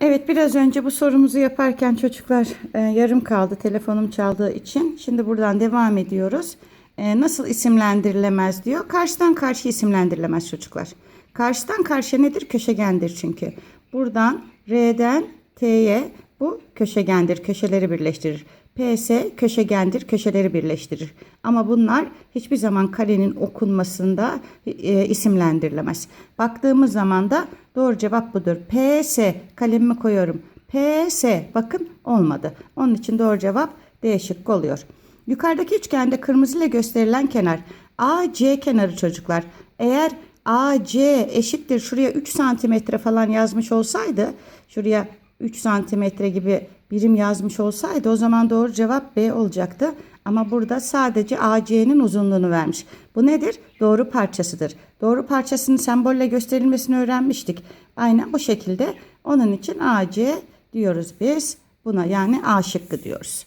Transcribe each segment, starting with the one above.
Evet biraz önce bu sorumuzu yaparken çocuklar e, yarım kaldı telefonum çaldığı için. Şimdi buradan devam ediyoruz. E, nasıl isimlendirilemez diyor. Karşıdan karşı isimlendirilemez çocuklar. Karşıdan karşıya nedir? Köşegendir çünkü. Buradan R'den T'ye bu köşegendir. Köşeleri birleştirir. PS köşegendir. Köşeleri birleştirir. Ama bunlar hiçbir zaman karenin okunmasında e, isimlendirilemez. Baktığımız zaman da doğru cevap budur. PS kalemimi koyuyorum. PS bakın olmadı. Onun için doğru cevap D şıkkı oluyor. Yukarıdaki üçgende kırmızı ile gösterilen kenar AC kenarı çocuklar. Eğer AC eşittir şuraya 3 santimetre falan yazmış olsaydı şuraya 3 santimetre gibi birim yazmış olsaydı o zaman doğru cevap B olacaktı. Ama burada sadece AC'nin uzunluğunu vermiş. Bu nedir? Doğru parçasıdır. Doğru parçasının sembolle gösterilmesini öğrenmiştik. Aynen bu şekilde. Onun için AC diyoruz biz. Buna yani A şıkkı diyoruz.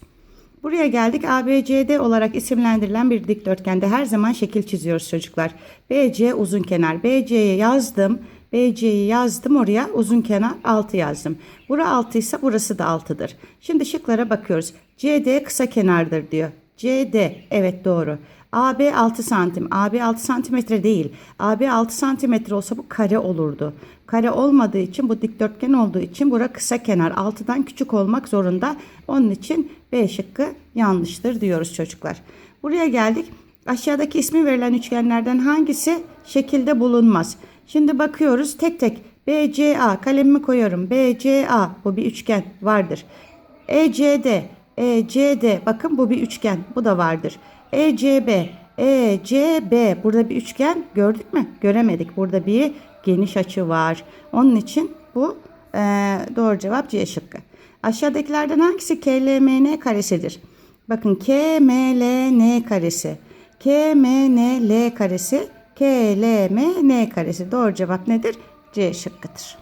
Buraya geldik. ABCD olarak isimlendirilen bir dikdörtgende her zaman şekil çiziyoruz çocuklar. BC uzun kenar. BC'ye yazdım. BC'yi yazdım oraya uzun kenar 6 yazdım. Bura 6 ise burası da 6'dır. Şimdi şıklara bakıyoruz. CD kısa kenardır diyor. CD evet doğru. AB 6 santim. AB 6 santimetre değil. AB 6 santimetre olsa bu kare olurdu. Kare olmadığı için bu dikdörtgen olduğu için bura kısa kenar. 6'dan küçük olmak zorunda. Onun için B şıkkı yanlıştır diyoruz çocuklar. Buraya geldik. Aşağıdaki ismi verilen üçgenlerden hangisi şekilde bulunmaz? Şimdi bakıyoruz tek tek. BCA kalemimi koyuyorum. BCA bu bir üçgen vardır. ECD ECD bakın bu bir üçgen. Bu da vardır. ECB ECB burada bir üçgen gördük mü? Göremedik. Burada bir geniş açı var. Onun için bu e, doğru cevap C şıkkı. Aşağıdakilerden hangisi KLMN karesidir? Bakın KMLN karesi. KMNL karesi. KLMN karesi. Doğru cevap nedir? C şıkkıdır.